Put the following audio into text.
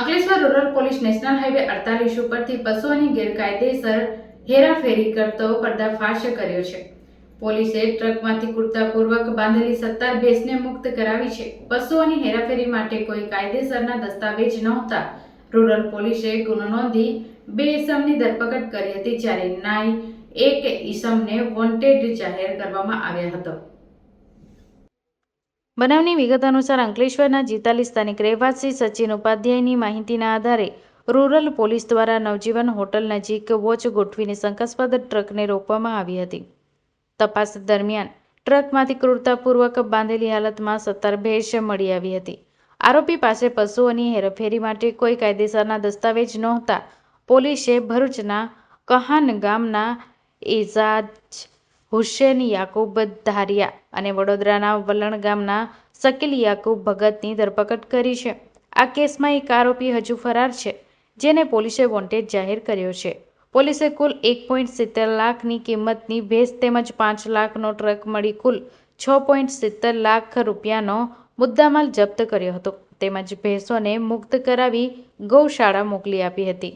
Ankleshwar rural police national highway અડતાલીસ ઉપરથી પશુઓની ગેરકાયદેસર હેરાફેરી કરતો પર્દાફાશ કર્યો છે. પોલીસે ટ્રકમાંથી કુર્તાપૂર્વક બાંધેલી સત્તર ભેંસને મુક્ત કરાવી છે. પશુઓની હેરાફેરી માટે કોઈ કાયદેસરના દસ્તાવેજ નહોતા. રૂરલ પોલીસે ગુનો નોંધી બે ઈસમની ધરપકડ કરી હતી જ્યારે નાઈ એક ઈસમને વોન્ટેડ જાહેર કરવામાં આવ્યા હતો. બનાવની વિગત અનુસાર અંકલેશ્વરના જીતાલી સ્થાનિક રહેવાસી સચિન ઉપાધ્યાયની માહિતીના આધારે રૂરલ પોલીસ દ્વારા નવજીવન હોટલ નજીક વોચ ગોઠવીને શંકાસ્પદ ટ્રકને રોકવામાં આવી હતી. તપાસ દરમિયાન ટ્રકમાંથી ક્રૂરતાપૂર્વક બાંધેલી હાલતમાં સત્તર ભેંસ મળી આવી હતી. આરોપી પાસે પશુઓની હેરફેરી માટે કોઈ કાયદેસરના દસ્તાવેજ નહોતા. પોલીસે ભરૂચના કહાન ગામના એઝાજ હુસેન યાકુબ ધારિયા અને વડોદરાના વલણ ગામના શકીલ યાકુબ ભગતની ધરપકડ કરી છે. આ કેસમાં એક આરોપી હજુ ફરાર છે, જેને પોલીસે વોન્ટેડ જાહેર કર્યો છે. પોલીસે કુલ એક પોઈન્ટ સિત્તેર લાખની કિંમતની ભેંસ તેમજ પાંચ લાખનો ટ્રક મળી કુલ છ પોઈન્ટ સિત્તેર લાખ રૂપિયાનો મુદ્દામાલ જપ્ત કર્યો હતો. તેમજ ભેંસોને મુક્ત કરાવી ગૌશાળા મોકલી આપી હતી.